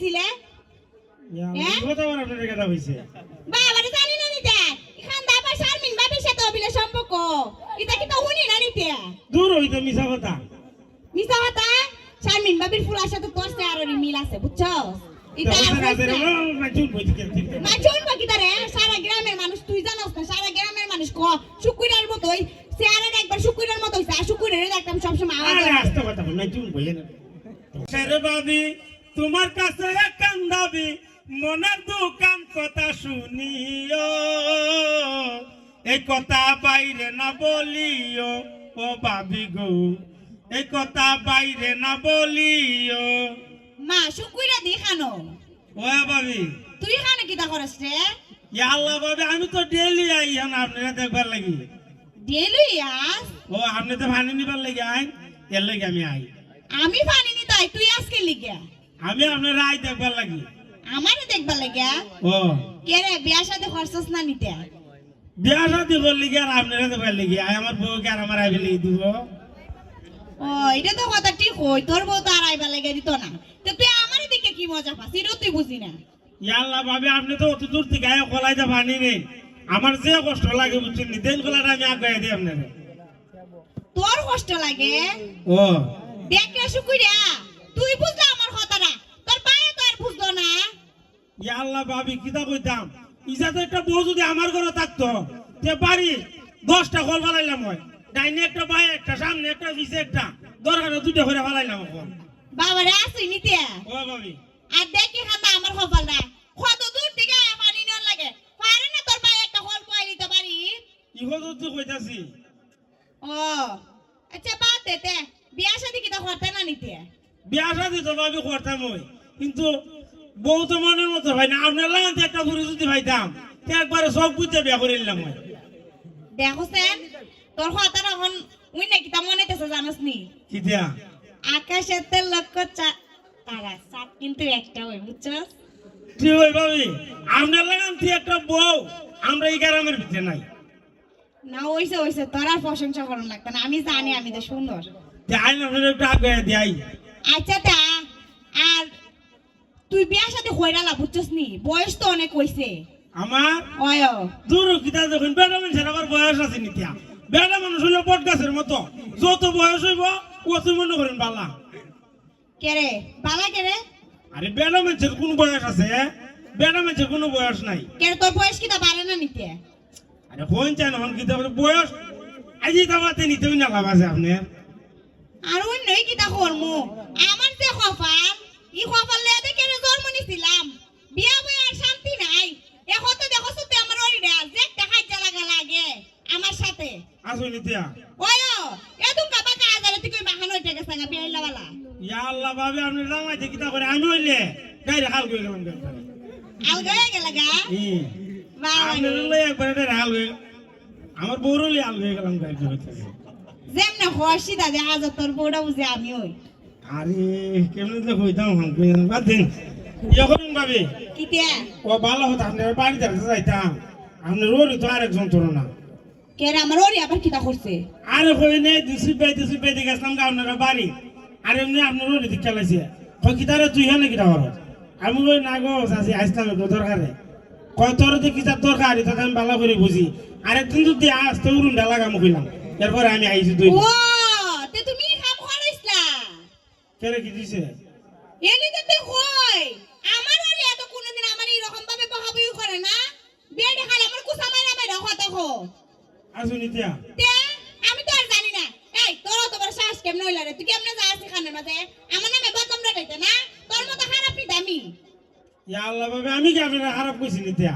গেছিলে হ্যাঁ? সম্পর্ক। এটা কি তো না নিতে? দূর হইতো মিশা কথা। কথা? শারমিন বাবির ফুলার সাথে তোর মিল আছে বুঝছ সারা গ্রামের মানুষ তুই জানোস না সারা গ্রামের মানুষ ক? শুকুরের মতোই চেয়ারের একবার শুকুরের মতো হইছে আর শুকুরের দেখতাম সবসময় আওয়াজ তোমার কাছে কান দাবি মনের দোকান কথা শুনিও। এই কথা বাইরে না বলিও ও বাবি গো। এই কথা বাইরে না বলিও। মা শুকুরা দি খানো। ও বাবি তুই খানে কিতা করস রে? ইয়া আল্লাহ বাবি আমি তো ডেলি আই এখন আপনারা দেখবার লাগি। ডেলি আস? ও আপনি তো ভানি নিবার লাগি আই এর লাগি আমি আই। আমি পানি নি তাই তুই আজকে লিগা। আমি আপনার আই দেখবার লাগি। আমারে দেখবা লাগিয়া? ও। কে রে বিয়ার সাথে খরচস না নিতে? বিয়া শাদি করলে কি আর আপনারা দেখবার লাগি আই আমার বউকে আর আমার আইবে লাগি দিব। ও এটা তো কথা ঠিক হই তোর বউ তো আর আইবা লাগে দিত না। তো তুই আমারে দিকে কি মজা পাস? এটা তুই বুঝি না। ইয়াল্লা ভাবে আপনি তো অত দূর থেকে আয় কলাইতে পানি নেই আমার যে কষ্ট লাগে বুঝছেন নি দেন কলাটা আমি আগে দিই আপনার। তোর কষ্ট লাগে? ও। দেখ রে শুকুরিয়া তুই বুঝলা আমার কথাটা তোর পায়ে তো আর বুঝলো না ইয়াল্লা ভাবি কিতা কইতাম? ইজা তো একটা বউ যদি আমার ঘরে থাকতো তে বাড়ি দশটা কল ফালাইলাম হয়। ডাইনে একটা বাই একটা সামনে একটা পিছে একটা দরকার দুটো করে ফালাইলাম এখন। বাবা রে আসি নিতে ও ভাবি। আর দেখি খাতা আমার কপাল না কত দূর থেকে পানি নেওয়ার লাগে? পারে না তোর একটা হল পাই দিতে পারি? ইহো তো কইতাছি? ও আচ্ছা বাদ দে তে বিয়া শাদি কিটা করতে না নিতে বিয়া শাদি তো ভাবি করতাম ওই। কিন্তু বউ তো মনের মতো ভাই না। আপনার লাগাতে একটা ঘুরে যদি ভাইতাম তে একবারে সব বুঝতে বিয়া করে নিলাম ওই দেখো সেন তোর এখন উই না কিটা মনে জানাস নি? কি দিয়া? আকাশেতে চা তারা সাত কিন্তু একটা বুঝছস? ওই ভাবি? আপনার লাগান তুই একটা বউ আমরা এই গ্রামের ভিতরে নাই। না ওইসে ওইসে তোর আর প্রশংসা করুন লাগতো না। আমি জানি আমি তো সুন্দর। তে আইন আপনার একটু আগে দিয়াই। আচ্ছা তা তুই বিয়ার সাথে হইরালা বুঝছস নি? বয়স তো অনেক হইছে আমার অয় দূর কিতা দেখুন বেটা মানুষের আবার বয়স আছে নিতিয়া বেটা মানুষ হইল বট গাছের মতো। যত বয়স হইব অত মনে করেন বালা। কেরে বালা কেরে আরে বেটা মানুষের কোন বয়স আছে বেটা মানুষের কোনো বয়স নাই। কেরে তোর বয়স কিটা বাড়ে না নিতে আরে কোন চান হন কিতা বয়স আজি তামাতে নিতেও না লাভ আছে আপনার আর অন্যই কিটা করমু আমার যে কপাল ই কপাল লিয়ে দেখে জন্ম নিছিলাম? বিয়া বই আর শান্তি নাই। এখন তো দেখো সুতে আমার ওই রে যে খাইতে লাগা লাগে আমার সাথে। আসো নিতিয়া ওয় এ দুকা বাকা আজারে তুই বাহান হইতে গেছে না বিয়াইলা বালা? ইয়া আল্লাহ ভাবে আপনি করে আমি হইলে গাড়ি হাল করে গেলাম গাড়ি আল গয়ে গেল গা? হুম বাবা আপনার হইলে একবার এটা হাল হয়ে আমার বউর হইলে হাল গেলাম গাড়ি হইতেছে যেমনে হসি দাদা আজ তোর বউটা বুঝে আমি ওই আরে কেমনে তো কইতাম হাল করে বাদ দিন। ইয়ে করুন ভাবি। কিতিয়া ও ভালো হতো আপনার বাড়িতে যাইতাম। আপনার ওরই তো আরেক যন্ত্রণা। না কেরে আমার ওরি আবার কিতা করছে? আরে কই নেই দিছি পাইতে দিছি পাইতে গেছিলাম গা আপনার বাড়ি। আর এমনি আপনার ওরই দিক খেলাইছে কই তুই হ্যাঁ নাকি টাওয়ার আমি কই না গো চাষি আসতাম একটু দরকারে। কয় তোর যে কি তার দরকারি তোকে আমি ভালো করে বুঝি। আরেকদিন যদি আসতে উড়ুনটা লাগাম কইলাম। এরপরে আমি আইছি তুই ও তে তুমি কেরে কি দিছে? এলি তো তুই কই? আমার ওরি এত কোনদিন আমার এরকম ভাবে বহাবই করে না? বিয়ে দেখালে আমার কুসা মাইরা মাইরা কথা কো আসো নিতিয়া তে আমি তো আর জানি না। এই তোর তো শ্বাস কেমন হইলা রে? তুই কেমনে যা আছিস খানের মাঝে? আমার নামে বদনাম রাখাইতে না? তোর মতো খারাপ নি দামি? ইয়া আল্লাহ বাবা আমি কি আপনার খারাপ কইছি নিতিয়া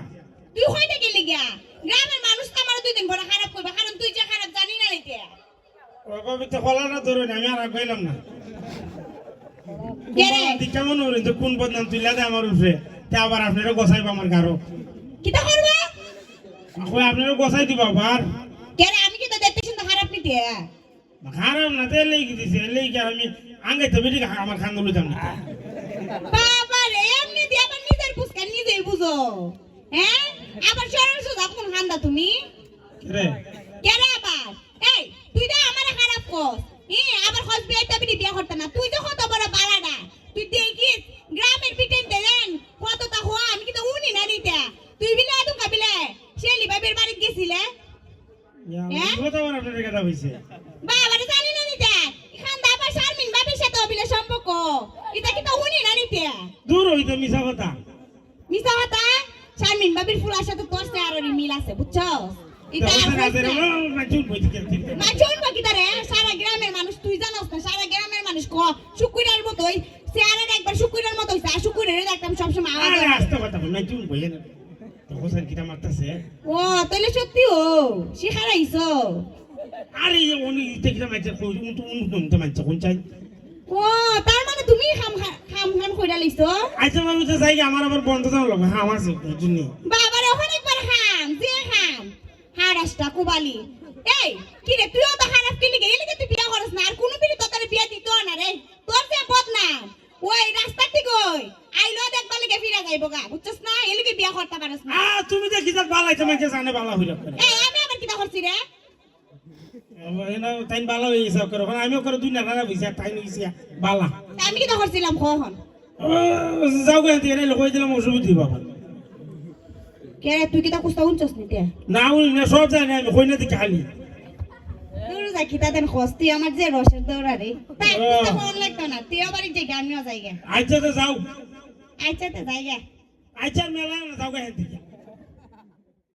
তুই হইতে গেলি গিয়া? গ্রামের মানুষ তো আমার দুই দিন পরে খারাপ করবে। কারণ তুই যে খারাপ জানি না নিতে। ও বাবা তো কলাটা ধরুন আমি আর কইলাম না। কে রে? কেমন হলেন তো কোন বদনাম তুইলা দে আমার উপরে। তে আবার আপনারা গোসাইব আমার গারো। কিতা করবা? কই আপনারা গোসাই দিবা আবার। কে আমি কি তো দেখতেছি তো খারাপ নিতে খারাপ না তে লেগে দিছে? লেগে আমি আঙ্গাই তো বেটি আমার খান দিতাম না। বাবা রে এমনি দিয়ে আবার নিজের পুস্কা নিজেই বুঝো? হ্যাঁ আবার সরল সোজা কোন খান্দা তুমি? রে? কে রে আবার? এই তুই তো আমার খারাপ কর ই আবার কথা হইছে। বাবা জানি না নিতে? খান্দা বা শারমিন বাবির সাথে অবিলে সম্পর্ক। এটা কি তো উনি না নিতে? দূর হই তো মিছা কথা। মিছা কথা? শারমিন বাবির ফুলার সাথে তোর সে আর মিল আছে বুঝছ গ্রামের মানুষ তুই জানোস না সারা গ্রামের মানুষ ক? শুকুরের মতোই চেয়ারের একবার শুকুরের মতো হইছে দেখতাম সবসময় ও তাহলে সত্যি ও সে আরে উনি ইতে কিটা মারছে তো উন তো মারছে কোন চাই? ও তার মানে তুমি খাম খাম কইরা লইছো? আচ্ছা আমি চাই আমার আবার বন্ধ দাও লাগবে হ্যাঁ আমার জন্য। বাবারে ওখানে একবার খাম যে খাম। হারাসটা কুবালি। এই কি রে তুইও তো খারাপ কিলি গে তুই বিয়া করছ না আর কোনো তো তোর বিয়া দিত না রে। তোর যে বদনাম ওই রাস্তা ঠিক ওই। আইলো দেখবা লিগে ফিরা যাইব গা বুঝছস না? এলিকে বিয়া করতে পারছ না। তুমি যে কিটা বালাইতে মারছে জানে বালা করে। এই আমি আবার কিটা করছি রে? তাইন বালা হয়ে গেছে করে দুই না বালা। আমি করছিলাম কখন যাও গে দিয়ে দিলাম অসুবিধা কে তুই কিটা কুস্তা উনছস নিতে না উনি না সব জানে আমি কই না দিকে খালি। তোর যা আমার রসের দৌড়া রে তাই ফোন লাগতো না আমিও আচ্ছা তো যাও আচ্ছা তো যাই গে আচ্ছা মেলা না যাও গে দিকে